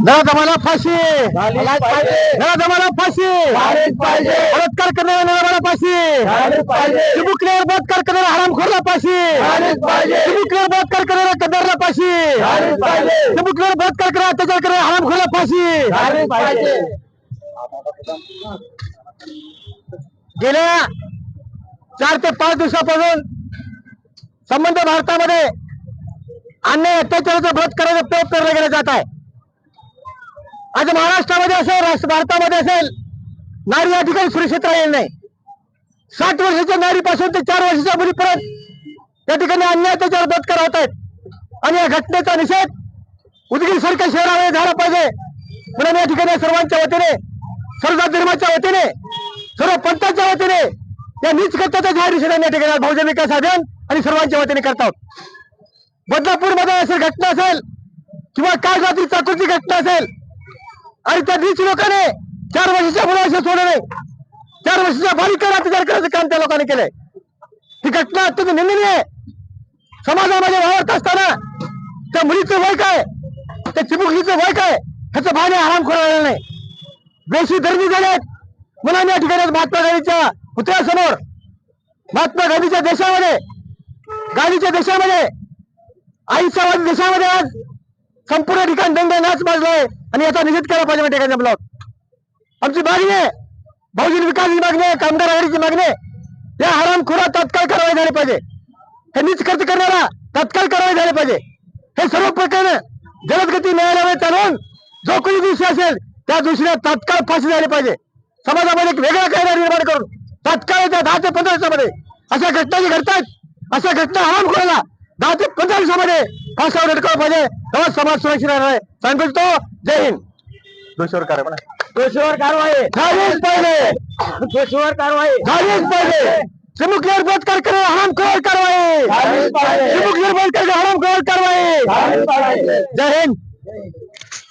नराधमाला फाशी. नराधमाला फाशी. बलात्कार करणाऱ्या नराधमाला फाशी. चिमुकल्यावर बलात्कार करणाऱ्या हरामखोरला फाशी. चिमुकल्यावर बलात्कार करणाऱ्या कदरला फाशी. चिमुकल्यावर बलात्कार करणाऱ्या अत्याचार करणाऱ्या हरामखोरला फाशी. गेल्या चार ते पाच दिवसापासून संबंध भारतामध्ये अन्याय अत्याचाराचा व्रत करायचा प्रयोग करला गेला जात आहे आज महाराष्ट्रामध्ये असेल राष्ट्र भारतामध्ये असेल नारी या ठिकाणी सुरक्षित राहील नाही. साठ वर्षाच्या नारीपासून ते चार वर्षाच्या मुलीपर्यंत या ठिकाणी अन्याय त्याच्यावर बलात्कार होत आहेत. आणि या घटनेचा निषेध उदगीर सरकार शहरामध्ये झाला पाहिजे. म्हणून या ठिकाणी सर्वांच्या वतीने सर्व धर्माच्या वतीने सर्व पंथाच्या वतीने या नीच करताचा जाहीर निषेध या ठिकाणी बहुजन विकास अभियान आणि सर्वांच्या वतीने करतात बदलापूरमध्ये असेल घटना असेल किंवा काल रात्री चाकूची घटना असेल आणि त्या नीच लोकांनी चार वर्षाच्या मुलाशी सोडले चार वर्षाच्या बालिकांना अत्याचार करायचं काम त्या लोकांनी केलंय. ही घटना अत्यंत निंदनीय आहे. समाजामध्ये वावरत असताना त्या मुलीचं वय काय त्या चिमुकलीचं वय काय ह्याचं भाने आराम करायला नाही. बेशी दर्दी झाल्यात मुलांनी या ठिकाणी महात्मा गांधीच्या पुतळ्यासमोर महात्मा गांधीच्या देशामध्ये गांधीच्या देशामध्ये अहिंसावादी देशामध्ये आज संपूर्ण ठिकाण दंड नाच माजलाय. आणि याचा निषेध केला पाहिजे माहिती आहे ब्लॉक आमची मागणी आहे. बहुजन विकासची मागणी आहे कामगार आघाडीची मागणी आहे. या हरामखोरा तात्काळ कारवाई झाली पाहिजे. हे निष्कर्ष खर्च करणारा तात्काळ कारवाई झाली पाहिजे. हे सर्व प्रकरण जलदगती न्यायालयामध्ये चालवून जो कोणी दोषी असेल त्या दोषीला तात्काळ फाशी झाली पाहिजे. समाजामध्ये एक वेगळा कायदा निर्माण करून तात्काळ त्या दहा ते पंधरा दिवसामध्ये अशा घटना जी घडतात अशा घटना हराम करायला दहा ते पंधरा दिवसामध्ये फासावर अटकावलं पाहिजे. तेव्हा समाज सुरक्षित राहणार आहे. सांगतो जय हिंद. दोषीवर कारवाई. दोषीवर कारवाई. झालीच पाहिजे. दोषीवर कारवाई. झालीच पाहिजे. चिमुकल्यावर बलात्कार करा हराम कारवाई. झालीच पाहिजे. चिमुकल्यावर बलात्कार करा हराम कारवाई. झालीच पाहिजे. जय हिंद.